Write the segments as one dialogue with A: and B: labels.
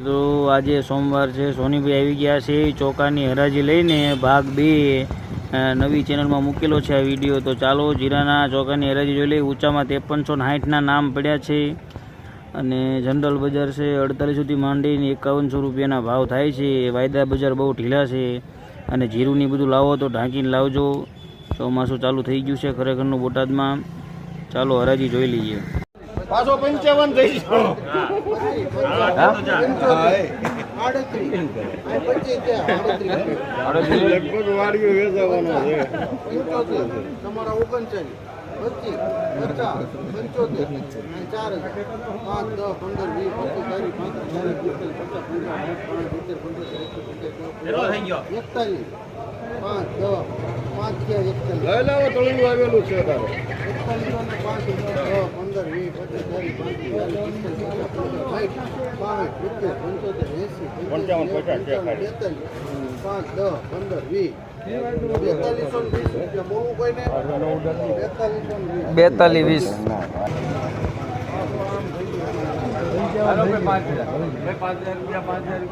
A: તો આજે સોમવાર છે, સોનીભાઈ આવી ગયા છે, ચોકાની હરાજી લઈને ભાગ બે નવી ચેનલમાં મૂકેલો છે આ વીડિયો. તો ચાલો જીરાના ચોકાની હરાજી જોઈ લઈએ. ઊંચામાં ત્રેપનસો સાઠના નામ પડ્યા છે અને જનરલ બજાર છે, અડતાલીસ સુધી માંડીને એકાવનસો રૂપિયાના ભાવ થાય છે. વાયદા બજાર બહુ ઢીલા છે અને જીરુંની બધું લાવો તો ઢાંકીને લાવજો. ચોમાસું ચાલુ થઈ ગયું છે ખરેખરનું બોટાદમાં. ચાલો હરાજી જોઈ લઈએ.
B: પાછો પંચાવન થઈ લગભગ વાડીઓ વેચાવાનો છે.
C: તમારા ઓગણચાલીસ પચીસ પચાસ પંચોતેર ચાર હજાર પાંચ દસ પંદર વીસ પચીસ ચાલીસ પાંત્રીસ ચાલીસ પિસ્તાલીસ પચાસ પંચાવન પાંચ સિત્તેર પંદર એકતાલીસ. પાંચ દસ પાંચ એકતાલીસ.
B: લઈ લાવો તળું આવેલું છે તારે.
C: એકતાલીસ પાંચ દસ પંદર વીસ પચીસ ચાલીસ પાંચ સિત્તેર પંચોતેર એસી
B: પંચાવન, પચાસ,
C: પાંચ દસ પંદર વીસ. બેતાલીસો વીસ રૂપિયા બહુ કોઈને બેતાલીસો પાંચ હજાર.
A: પાંચ હજાર
B: પાંચ હજાર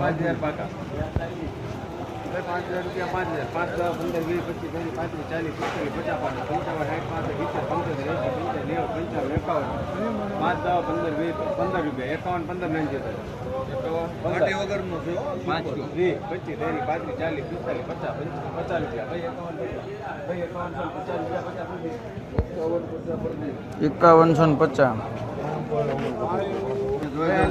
B: પાંચ હજાર પાકા. પાંચ હજાર રૂપિયા પાંચ હજાર. પાંચ દસ પંદર વીસ પચીસ ત્રીસ પાંત્રીસ ચાલીસ પિસ્તાલીસ પચાસ પાંચ પંચાવન સાઠ પાંચ સિત્તેર પંચોતેર એંસી પંચાવન નેવું પંચાવન એકાવન. પાંચ દસ પંદર વીસ પંદર રૂપિયા. એકાવન પંદર નહીં જતા પાંચ વીસ પચીસ. રૂપિયા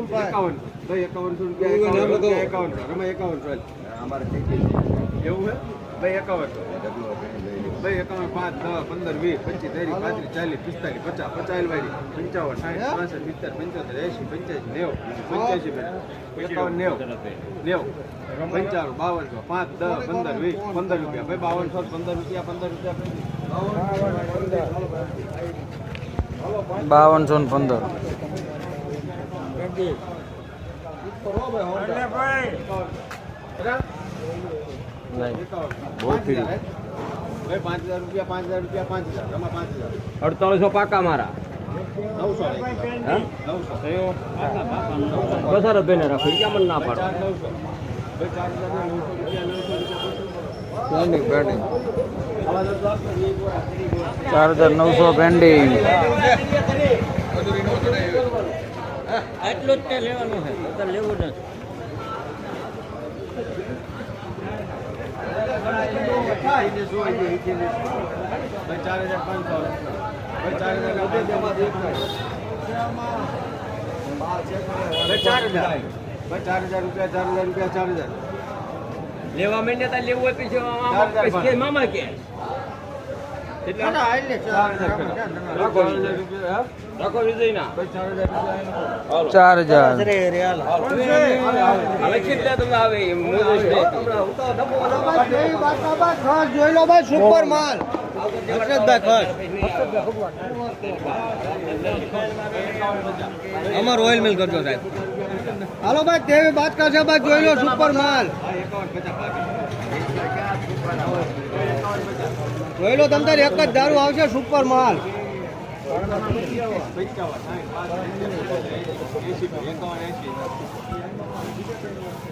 B: રૂપિયા
A: એકાવનસો
B: રૂપિયા એકાવનસો રૂપિયા એકાવન. રૂપિયા એકાવન. રમાય એકાવન ચાલ અમારે એવું હે? ભાઈ એકાવન. ભાઈ એકાવન પાંચ દસ પંદર વીસ પચીસ ત્રીસ પાંત્રીસ ચાલીસ પિસ્તાલીસ પચાસ પચાસ વાળી પંચાવન સાઠ પાસઠ સિત્તેર પંચોતેર એસી પંચ્યાસી નેવું પંચ્યાસી એકાવન નેવું નેવું પંચાણું બાવનસો પાંચ દસ પંદર વીસ પંદર રૂપિયા. ભાઈ બાવનસો પંદર રૂપિયા પંદર રૂપિયા
A: બાવનસો ને પંદર.
B: ભાઈ
D: અડતાલીસો પાકા મારા. પસાર બેને રાખો ક્યાં મને ના પાડો.
A: પેન્ડિંગ પેન્ડિંગ ચાર હજાર નવસો પેન્ડિંગ
D: એટલું જ લેવાનું છે. લેવું નથી.
B: ચાર હજાર પાંચસો. ચાર હજાર ચાર હજાર રૂપિયા ચાર હજાર રૂપિયા ચાર હજાર
D: લેવા માંડ્યા લેવું હોય પછી મામા કે
B: ચાર હજાર.
C: જોઈ લો ભાઈ સુપર માલ.
D: અમાર ઓઇલ મિલ કરજો સાહેબ.
C: હાલો ભાઈ તેવી વાત કરશે ભાઈ જોઈ લો સુપર માલ. જોઈ લો તમ તારે એક જ દારૂ આવશે સુપર માલ.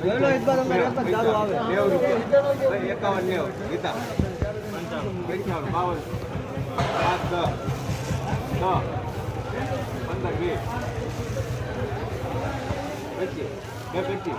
C: જોઈ લો એક
B: રૂપિયા એકાવન નેવું ગીતા પંચાવન બાવન પાંચ દસ પંદર વીસ પચીસ બે પચીસ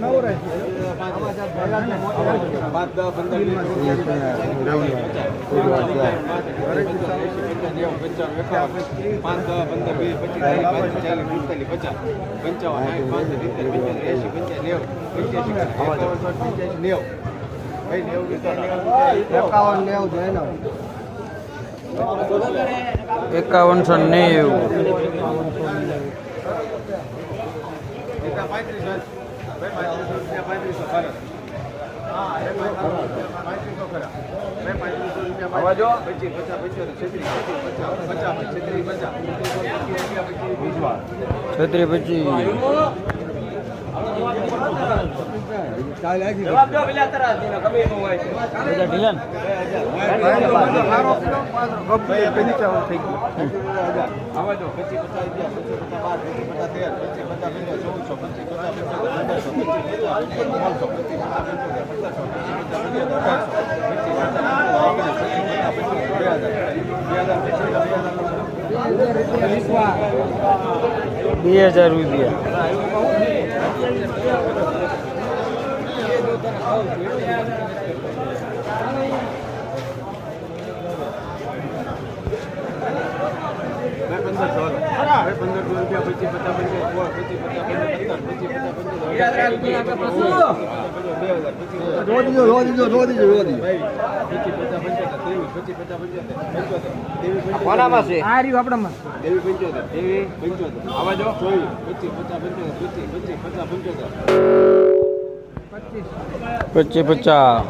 C: લો
B: નેવું
A: એકાવનસો નેવું.
B: પાંત્રીસ. પચીસ, પચાસ, પચાસ.
A: છત્રી પચીસ
D: જવાબ દો પેલા ગમે હોય
A: બધા
B: થઈ ગયું. આવા દો. રૂપિયા, બે હજાર
A: રૂપિયા
B: ત્રેવીસ, પચીસ, પચાસ પંચોતેર, પંચોતેર, ત્રેવીસ, પંચોતેર,
D: કોનામાં છે
A: આ રહ્યું આપણામાં
B: ત્રેવીસ, પંચોતેર, ત્રેવીસ, પંચોતેર, આવા જો. ચોવીસ, પચીસ, પચાસ પંચોતેર, પચીસ, પચીસ, પચાસ પંચોતેર.
A: પચીસ. પચાસ